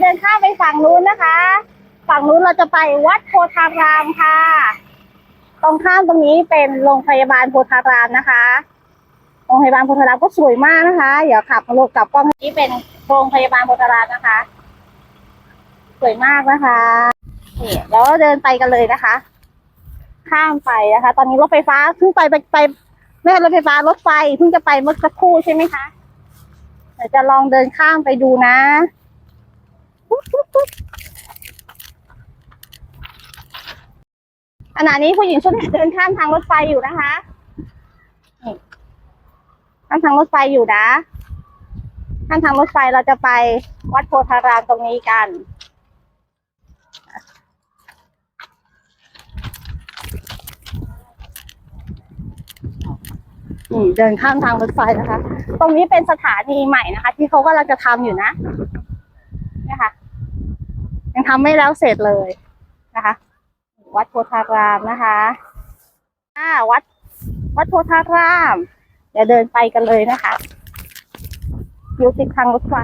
เดินข้ามไปฝั่งนู้นนะคะ ฝั่งนู้นเราจะไปวัดโพธารามค่ะ ตรงข้ามตรงนี้เป็นโรงพยาบาลโพธารามนะคะโรงพยาบาลโพธารามก็สวยมากนะคะ เดี๋ยวขับรถกลับกล้องนี้เป็นโรงพยาบาลโพธารามนะคะ สวยมากนะคะนี่แล้วเดินไปกันเลยนะคะ ข้ามไปนะคะ ตอนนี้รถไฟฟ้าเพิ่งไปไปไปไม่ใช่รถไฟฟ้ารถไฟเพิ่งจะไปเมื่อสักครู่ใช่ไหมคะเดี๋ยวจะลองเดินข้ามไปดูนะ ขณะนี้ผู้หญิงชุดเดินข้ามทางรถไฟอยู่นะคะข้ามทางรถไฟอยู่นะข้ามทางรถไฟเราจะไปวัดโพธารามตรงนี้กันอืมเดินข้ามทางรถไฟนะคะ ตรงนี้เป็นสถานีใหม่นะคะ ที่เขากำลังจะทำอยู่นะ ทำไม่แล้วเสร็จเลยนะคะ วัดโพธารามนะคะอ่าวัด วัดโพธารามเดี๋ยวเดินไปกันเลยนะคะอยู่ติดทางรถไฟ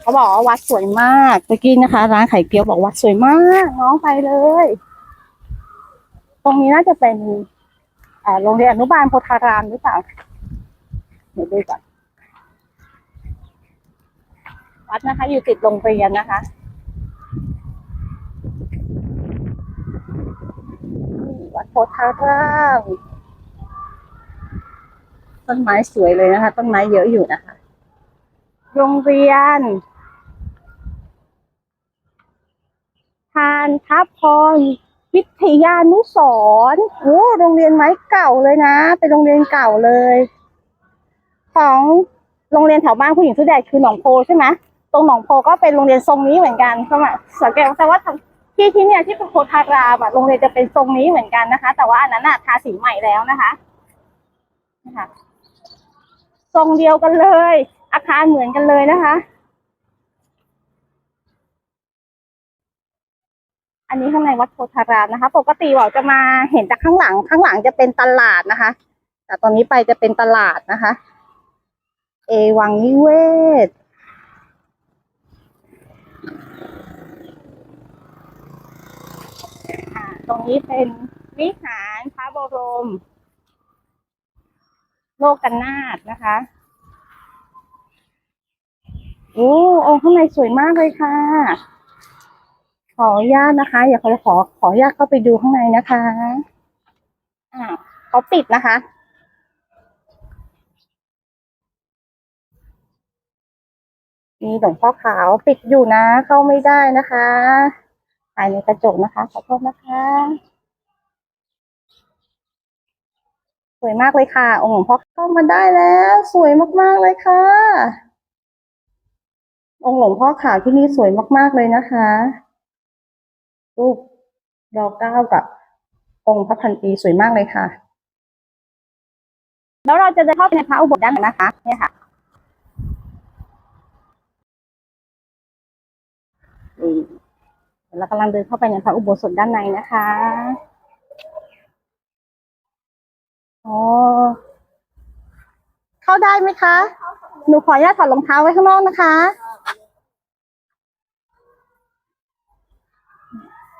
เขาบอกว่าวัดสวยมากเมื่อกี้นะคะ ร้านไข่เกี๊ยวบอกวัดสวยมากน้องไปเลย ตรงนี้น่าจะเป็นโรงเรียนอนุบาลโพธารามหรือเปล่าเดี๋ยวดูก่อน วัดนะคะ อยู่ติดโรงเรียนนะคะวัดโพธารามต้นไม้สวยเลยนะคะ ต้นไม้เยอะอยู่นะคะ โรงเรียนทานทัพพรวิทยานุสรโอ้โรงเรียนไม้เก่าเลยนะ เป็นโรงเรียนเก่าเลย ของโรงเรียนแถวบ้านผู้หญิงสุดแดดคือหนองโพใช่ไหม ตรงหนองโพก็เป็นโรงเรียนทรงนี้เหมือนกันสมัยสังเกตแต่ว่าที่ที่เนี่ยที่เป็นโพธารามอะโรงเรียนจะเป็นทรงนี้เหมือนกันนะคะ แต่ว่าอันนั้นอะทาสีใหม่แล้วนะคะนะคะทรงเดียวกันเลย อาคารเหมือนกันเลยนะคะ อันนี้ข้างในวัดโพธารามนะคะ ปกติเราจะมาเห็นจากข้างหลัง ข้างหลังจะเป็นตลาดนะคะ แต่ตอนนี้ไปจะเป็นตลาดนะคะ เอวังนิเวศ อ่า ตรงนี้เป็นวิหารพระบรม โลกกันนาถนะคะโอ้องค์ข้างในสวยมากเลยค่ะ ขออนุญาตนะคะ อย่าขอขอขออนุญาตเข้าไปดูข้างในนะคะอ่าเขาปิดนะคะมีหลวงพ่อขาวปิดอยู่นะ เข้าไม่ได้นะคะ ถ่ายในกระจกนะคะ ขอโทษนะคะ สวยมากเลยค่ะ องค์หลวงพ่อเข้ามาได้แล้ว สวยมากๆเลยค่ะ องค์หลวงพ่อขาวที่นี่สวยมากๆเลยนะคะรูปดอกเก้ากับองค์พระพันปีสวยมากเลยค่ะ แล้วเราจะเดินเข้าไปในพระอุโบสถด้านในนะคะ เนี่ยค่ะนี่ เดี๋ยวเรากำลังเดินเข้าไปในพระอุโบสถด้านในนะคะอ๋อเข้าได้ไหมคะ หนูขออนุญาตถอดรองเท้าไว้ข้างนอกนะคะ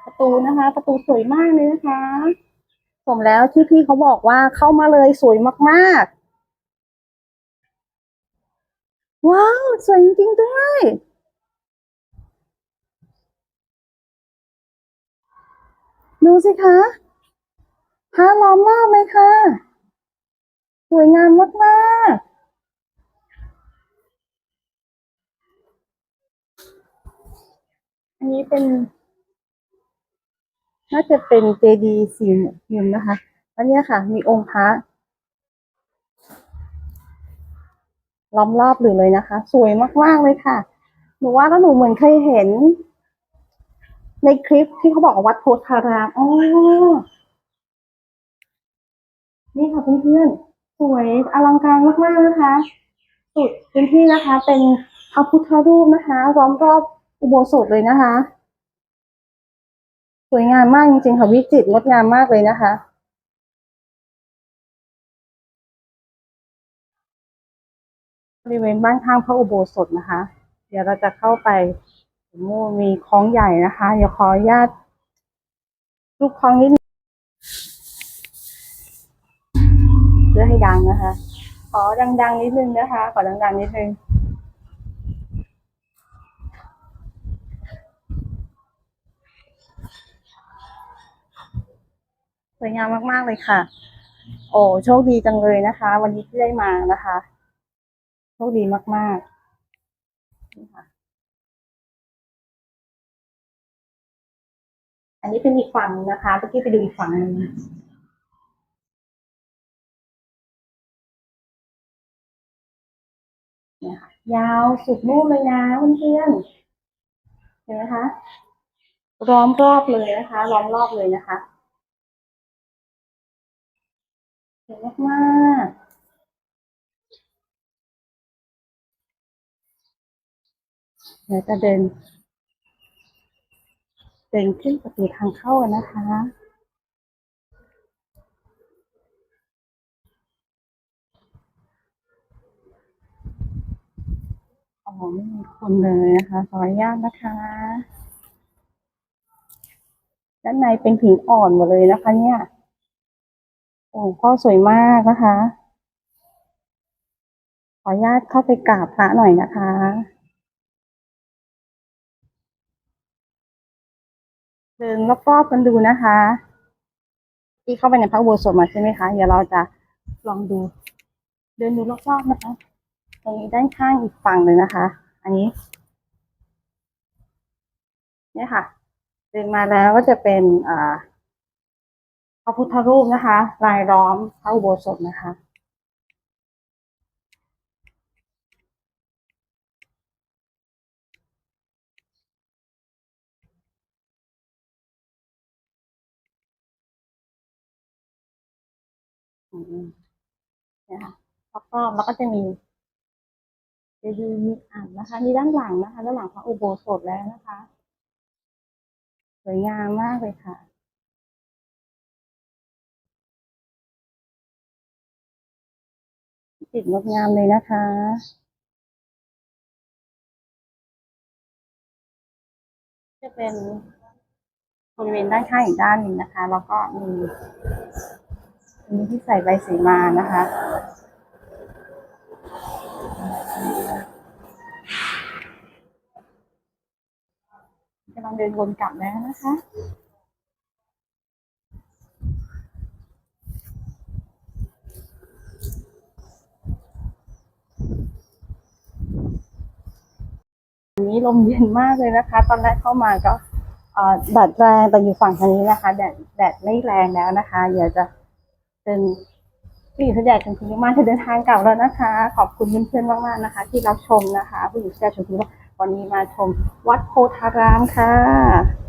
ประตูนะคะ ประตูสวยมากเลยนะคะ สมแล้วที่พี่เขาบอกว่าเข้ามาเลยสวยมากๆ ว้าว สวยจริงๆด้วย ดูสิคะพระล้อมรอบเลยค่ะ สวยงามมากๆอันนี้เป็น น่าจะเป็นเจดีสี่เหลี่ยมนะคะแล้วเนี่ยค่ะ มีองค์พระล้อมรอบอยู่เลยนะคะ สวยมาก ๆ เลยค่ะ หนูว่าแล้วหนูเหมือนเคยเห็น ในคลิปที่เขาบอกว่าวัดโพธารามอ๋อนี่ค่ะเพื่อนๆสวยอลังการมากๆนะคะ สุดพื้นที่นะคะ เป็นพระพุทธรูปนะคะล้อมรอบอุโบสถเลยนะคะ สวยงามมากจริงๆค่ะวิจิตรงดงามมากเลยนะคะบริเวณบ้านข้างพระอุโบสถนะคะ เดี๋ยวเราจะเข้าไป โอ้โหมีคลองใหญ่นะคะ เดี๋ยวขออนุญาตลูกคลองนิดเพื่อให้ดังนะคะ ขอดังๆนิดนึงนะคะ ขอดังๆนิดนึงสวยงามมากๆเลยค่ะ โอ้โชคดีจังเลยนะคะ วันนี้ที่ได้มานะคะ โชคดีมากๆนี่ค่ะ อันนี้เป็นอีกฝั่งนะคะเมื่อกี้ไปดูอีกฝั่งนึงเนี่ยค่ะยาวสุดนู่นเลยนะเพื่อนๆเห็นไหมคะล้อมรอบเลยนะคะล้อมรอบเลยนะคะสวยมากๆเดี๋ยวจะเดิน เดินขึ้นประตูทางเข้ากันนะคะ อ๋อไม่มีคนเลยนะคะขออนุญาตนะคะ ด้านในเป็นผิวอ่อนหมดเลยนะคะเนี่ย โอ้ก็สวยมากนะคะ ขออนุญาตเข้าไปกราบพระหน่อยนะคะ เดินรอบๆกันดูนะคะ ที่เข้าไปในพระอุโบสถมาใช่ไหมคะ เดี๋ยวเราจะลองดู เดินดูรอบๆนะคะ ตรงนี้ด้านข้างอีกฝั่งหนึ่งนะคะ อันนี้ เนี่ยค่ะ เดินมาแล้วก็จะเป็นอ่าพระพุทธรูปนะคะ ลายล้อมพระอุโบสถนะคะ นี่ยค่ะแล้วก็จะมีเจดีย์มีอ่างนะคะนี่ด้านหลังนะคะด้านหลังพระอุโบสถแล้วนะคะ สวยงามมากเลยค่ะติดงดงามเลยนะคะจะเป็นบริเวณด้านข้างอีกด้านหนึ่งนะคะ แล้วก็มี มีที่ใส่ใบสีมานะคะ กำลังเดินวนกลับแล้วนะคะนี้ลมเย็นมากเลยนะคะ ตอนแรกเข้ามาก็แดดแรงแต่อยู่ฝั่งทางนี้นะคะแดดแดดไม่แรงแล้วนะคะเดี๋ยวจะ เป็นผู้หญิงที่แดดชมพูมากๆที่เดินทางกลับแล้วนะคะ ขอบคุณเพื่อนๆมากๆนะคะ ที่รับชมนะคะ ผู้หญิงที่แดดชมพูวันนี้มาชมวัดโพธารามค่ะ